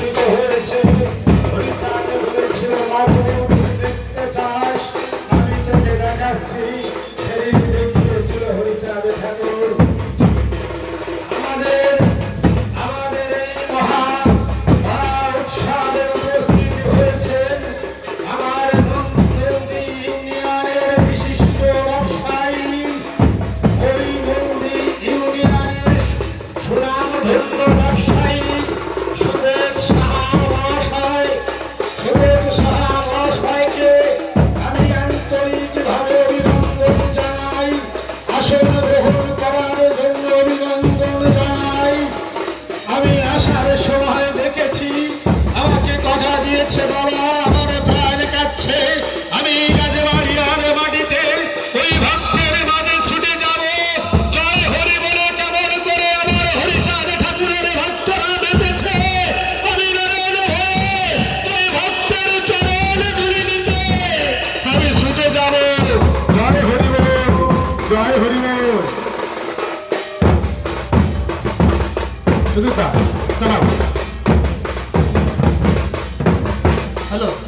Thank you. bazooka. Turn up. Hello.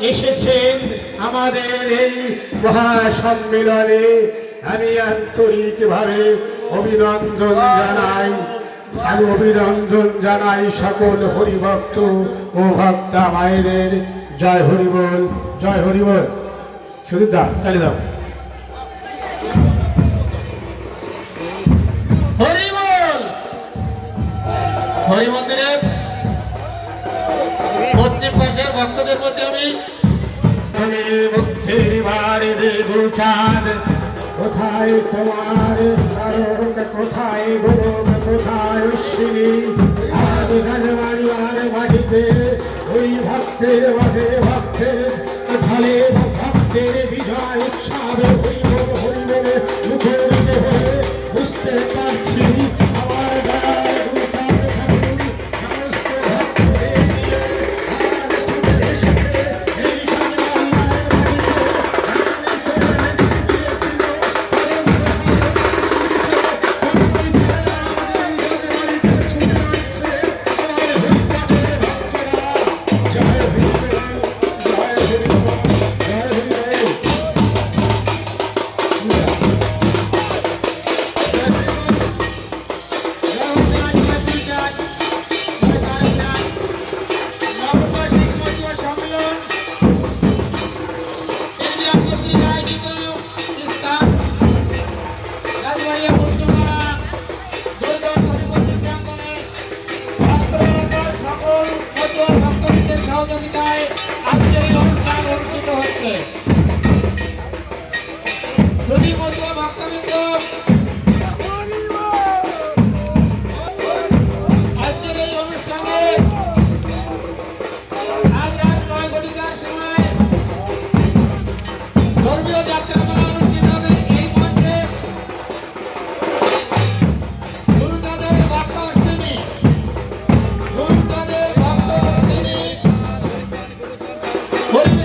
এসেছেন আমাদের এই মহাসম্মেলনে। আমি অভিনন্দন জানাই। আমি অভিনন্দন জানাই সকল হরিভক্ত ও ভক্তা মায়েদের। জয় হরিবল জয় হরিবল শুধু দা, চালিয়ে দাও। হরি বল! হরি মন্দিরের কোথায় তোমার কোথায় গোলক মাটিতে ওই ভক্তের মাঝে ভক্তের ঢালে ভক্তের বিজয় হয়ে বুঝতে পারছি পরিচালনায় আজকের এই অনুষ্ঠান অনুষ্ঠিত হচ্ছে। যদি What?